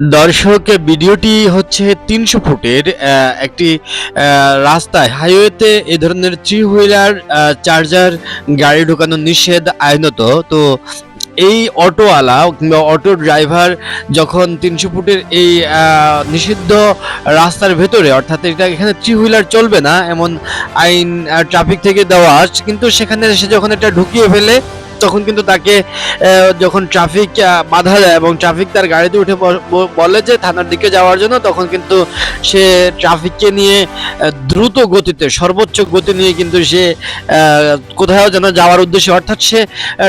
দর্শক ভিডিওটি হচ্ছে তিনশো ফুটের একটি রাস্তায়, হাইওয়েতে এ ধরনের থ্রি হুইলার চার্জার, গাড়ি ঢোকানো নিষেধ আইনত। তো এই অটোওয়ালা কিংবা অটো ড্রাইভার যখন তিনশো ফুটের এই নিষিদ্ধ রাস্তার ভেতরে, অর্থাৎ এটা এখানে থ্রি হুইলার চলবে না, এমন আইন ট্রাফিক থেকে দেওয়া কিন্তু সেখানে সে যখন এটা ঢুকিয়ে ফেলে তখন কিন্তু তাকে যখন ট্রাফিক বাধা দেয় এবং ট্রাফিক তার গাড়িতে উঠে বলে যে থানার দিকে যাওয়ার জন্য, তখন কিন্তু সে ট্রাফিককে নিয়ে দ্রুত গতিতে, সর্বোচ্চ গতি নিয়ে কিন্তু সে কোথাও যেন যাওয়ার উদ্দেশ্যে, অর্থাৎ সে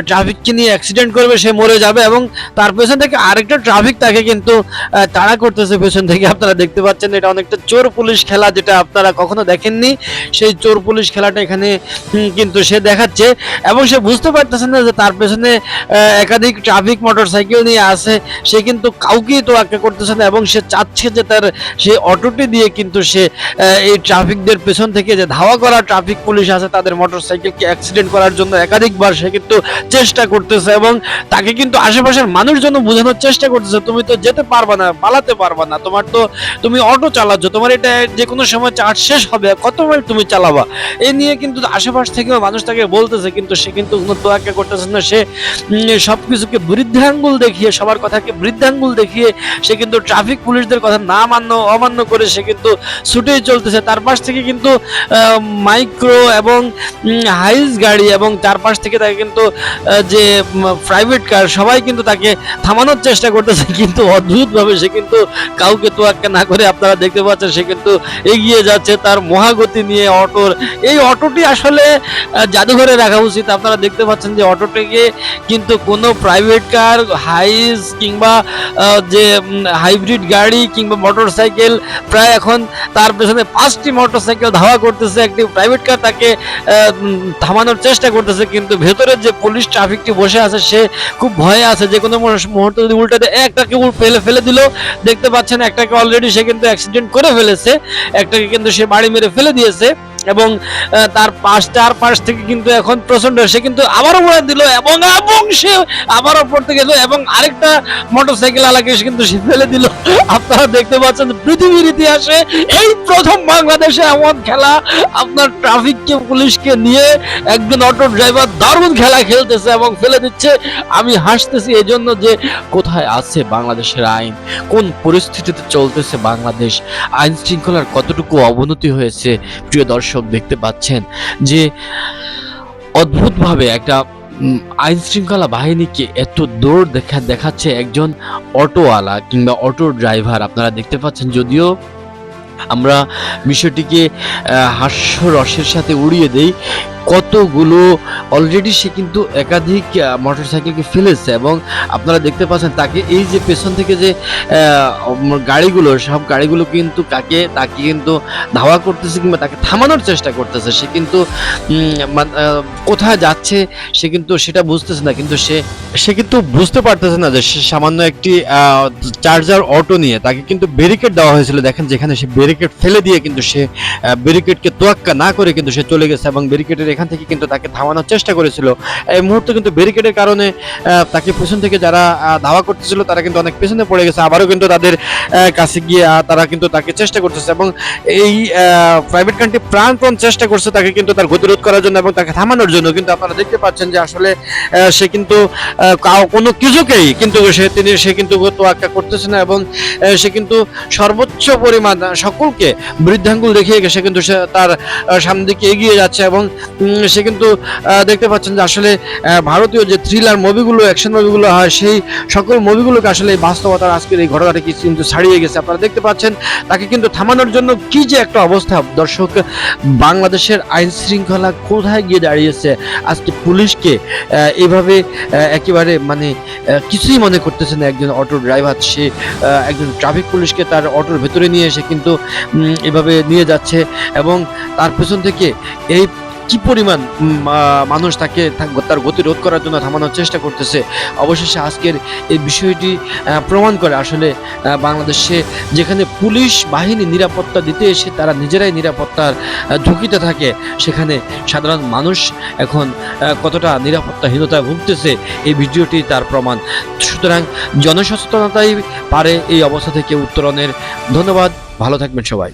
ট্রাফিককে নিয়ে অ্যাক্সিডেন্ট করবে, সে মরে যাবে এবং তার পেছন থেকে আরেকটা ট্রাফিক তাকে কিন্তু তাড়া করতেছে পেছন থেকে। আপনারা দেখতে পাচ্ছেন এটা অনেকটা চোর পুলিশ খেলা যেটা আপনারা কখনো দেখেননি। সেই চোর পুলিশ খেলাটা এখানে কিন্তু সে দেখাচ্ছে এবং সে বুঝতে পারতেছে না যে তার পেছনে একাধিক ট্রাফিক মোটরসাইকেল নিয়ে আসে সে কিন্তু কাউকেই তো আক্কা করতেছে না এবং সে চাচ্ছে যে তার সেই অটোটি দিয়ে কিন্তু সে এই ট্রাফিকদের পেছন থেকে যে ধাওয়া করা ট্রাফিক পুলিশ আছে, তাদের মোটরসাইকেলকে অ্যাক্সিডেন্ট করার জন্য একাধিকবার সে কিন্তু চেষ্টা করতেছে এবং তাকে কিন্তু আশেপাশের মানুষজন বোঝানোর চেষ্টা করতেছে, তুমি তো যেতে পারবা না, পালাতে পারবা না, তোমার তো, তুমি অটো চালাচ্ছ, তোমার এটা যে কোনো সময় চার্জ শেষ হবে, কত মাইল তুমি চালাবা? এই নিয়ে কিন্তু আশেপাশ থেকেও মানুষ তাকে বলতেছে, কিন্তু সে কিন্তু কোনো তোয়াক্কা করতেছে না, সে সব কিছুকে বৃদ্ধাঙ্গুল দেখিয়ে, সবার কথাকে বৃদ্ধাঙ্গুল দেখিয়ে, সে কিন্তু ট্রাফিক পুলিশদের কথা না মান্য, অমান্য করে সে কিন্তু ছুটেই চলতেছে। তার পাশ থেকে কিন্তু মাইক্রো এবং হাইস গাড়ি এবং তার পাশ থেকে তাকে কিন্তু যে প্রাইভেট কার সবাই কিন্তু তাকে থামানোর চেষ্টা করতেছে। কিন্তু অদ্ভুতভাবে সে কিন্তু কাউকে তোয়াক্কা না করে আপনারা দেখতে পাচ্ছেন, সে কিন্তু এগিয়ে যাচ্ছে তার মহাগতি নিয়ে অটোর। এই অটোটি আসলে জাদুঘরে রাখা উচিত। আপনারা দেখতে পাচ্ছেন যে অটোটিকে কিন্তু কোনো প্রাইভেট কার হাইস কিংবা যে হাইব্রিড গাড়ি কিংবা মোটরসাইকেল প্রায় এখন তার পেছনে পাঁচটি মোটর সাইকেল ধাওয়া করতেছে। একটি প্রাইভেট কার তাকে থামানোর চেষ্টা করতেছে কিন্তু ভেতরে যে পুলিশ ট্রাফিকটি বসে আছে, সে খুব ভয়ে আছে। যে কোনো মুহূর্ত- যদি উল্টাতে একটাকে ফেলে ফেলে দিল, দেখতে পাচ্ছেন একটাকে অলরেডি সে কিন্তু অ্যাক্সিডেন্ট করে ফেলেছে। একটাকে কিন্তু সে বাড়ি মেরে ফেলে দিয়েছে। এবং তার পাশ পাশ থেকে কিন্তু এখন প্রচণ্ড সে কিন্তু আবারও উড়ে দিল এবং এবং সে আবারও পড়তে গেল এবং আরেকটা মোটরসাইকেল আলাকে কিন্তু সে ফেলে দিল। আপনারা দেখতে পাচ্ছেন পৃথিবীর ইতিহাসে এই প্রথম বাংলাদেশে এমন খেলা। আপনার ট্রাফিককে, পুলিশকে নিয়ে একজন অটো ড্রাইভার দারুণ খেলা খেলতেছে এবং ফেলে দিচ্ছে। আমি হাসতেছি এই জন্য যে কোথায় আছে বাংলাদেশের আইন? কোন পরিস্থিতিতে চলতেছে বাংলাদেশ? আইন শৃঙ্খলার কতটুকু অবনতি হয়েছে? প্রিয় দর্শক দেখতে পাচ্ছেন যে অদ্ভুতভাবে একটা আইন শৃঙ্খলা বাহিনীকে এত দৌড় দেখা, দেখাচ্ছে একজন অটোওয়ালা কিংবা অটো ড্রাইভার। আপনারা দেখতে পাচ্ছেন যদিও আমরা বিষয়টিকে হাস্যরসের সাথে উড়িয়ে দেই কতগুলো অলরেডি সে কিন্তু একাধিক মোটরসাইকেলকে ফেলেছে এবং আপনারা দেখতে পাচ্ছেন তাকে এই যে পেছন থেকে যে গাড়িগুলো, সব গাড়িগুলো কিন্তু তাকে তাকে কিন্তু ধাওয়া করতেছে কিংবা তাকে থামানোর চেষ্টা করতেছে। সে কিন্তু কোথায় যাচ্ছে সে কিন্তু সেটা বুঝতেছে না। কিন্তু সে সে কিন্তু বুঝতে পারতেছে না যে সে সামান্য একটি চার্জার অটো নিয়ে তাকে কিন্তু ব্যারিকেড দেওয়া হয়েছিল। দেখেন যেখানে সে ব্যারিকেড ফেলে দিয়ে কিন্তু সে ব্যারিকেডকে তোয়াক্কা না করে কিন্তু সে চলে গেছে এবং ব্যারিকেডের এখান থেকে কিন্তু তাকে থামানোর চেষ্টা করেছিল। এই মুহূর্তে কিন্তু ব্যারিকেডের কারণে তাকে পেছন থেকে যারা ধাওয়া করতেছিল, তারা কিন্তু অনেক পেছনে পড়ে গেছে। আবারও কিন্তু তাদের কাছে গিয়ে তারা কিন্তু তাকে চেষ্টা করতেছে এবং এই প্রাইভেট কান্ট্রি প্রাণপণ চেষ্টা করছে তাকে কিন্তু তার গতিরোধ করার জন্য এবং তাকে থামানোর জন্য। কিন্তু আপনারা দেখতে পাচ্ছেন যে আসলে সে কিন্তু কোনো কিছুকেই কিন্তু সে তিনি, সে কিন্তু তোয়াক্কা করতেছে না এবং সে কিন্তু সর্বোচ্চ পরিমাণ, সকলকে বৃদ্ধাঙ্গুল দেখিয়ে সে কিন্তু সে তার সামনে দিকে এগিয়ে যাচ্ছে এবং সে কিন্তু দেখতে পাচ্ছেন যে আসলে ভারতীয় যে থ্রিলার মুভিগুলো অ্যাকশন মুভিগুলো হয়, সেই সকল মুভিগুলোকে আসলে বাস্তবতার আজকের এই ঘটনাটা কিন্তু ছাড়িয়ে গেছে। আপনারা দেখতে পাচ্ছেন, তাকে কিন্তু থামানোর জন্য কি যে একটা অবস্থা। দর্শক, বাংলাদেশের আইন শৃঙ্খলা কোথায় গিয়ে দাঁড়িয়েছে? আজকে পুলিশকে এভাবে একেবারে মানে কিছুই মনে করতেছে না একজন অটো ড্রাইভার। সে একজন ট্রাফিক পুলিশকে তার অটোর ভেতরে নিয়ে এসে কিন্তু এভাবে নিয়ে যাচ্ছে এবং তার পেছন থেকে এই কি পরিমাণ মানুষ তাকে তার গতি রোধ করার জন্য থামানোর চেষ্টা করতেছে? অবশেষে আজকের এই বিষয়টি প্রমাণ করে আসলে বাংলাদেশে যেখানে পুলিশ বাহিনী নিরাপত্তা দিতে এসে তারা নিজেরাই নিরাপত্তার ঝুঁকিতে থাকে, সেখানে সাধারণ মানুষ এখন কতটা নিরাপত্তাহীনতায় ভুগতেছে, এই ভিডিওটি তার প্রমাণ। সুতরাং জনসচেতনতাই পারে এই অবস্থা থেকে উত্তরণের। ধন্যবাদ, ভালো থাকবেন সবাই।